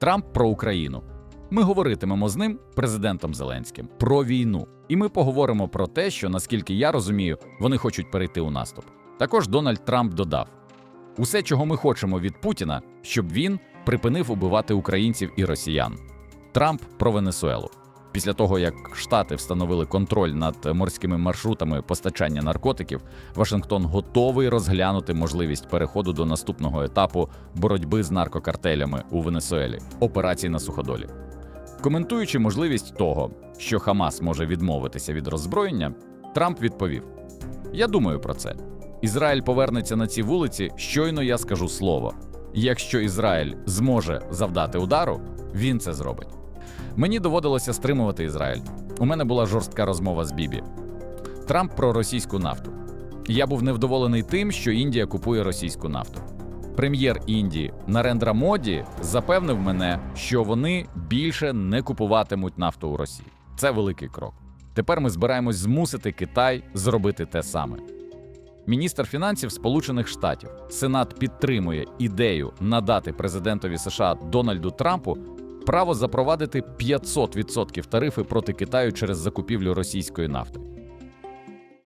Трамп про Україну. Ми говоритимемо з ним, президентом Зеленським, про війну. І ми поговоримо про те, що, наскільки я розумію, вони хочуть перейти у наступ. Також Дональд Трамп додав: усе, чого ми хочемо від Путіна, щоб він припинив убивати українців і росіян. Трамп про Венесуелу. Після того, як Штати встановили контроль над морськими маршрутами постачання наркотиків, Вашингтон готовий розглянути можливість переходу до наступного етапу боротьби з наркокартелями у Венесуелі операції на суходолі. Коментуючи можливість того, що Хамас може відмовитися від роззброєння, Трамп відповів: Я думаю про це. Ізраїль повернеться на ці вулиці, щойно я скажу слово. Якщо Ізраїль зможе завдати удару, він це зробить. Мені доводилося стримувати Ізраїль. У мене була жорстка розмова з Бібі. Трамп про російську нафту. Я був невдоволений тим, що Індія купує російську нафту. Прем'єр Індії Нарендра Моді запевнив мене, що вони більше не купуватимуть нафту у Росії. Це великий крок. Тепер ми збираємось змусити Китай зробити те саме. Міністр фінансів Сполучених Штатів Сенат підтримує ідею надати президентові США Дональду Трампу право запровадити 500% тарифи проти Китаю через закупівлю російської нафти.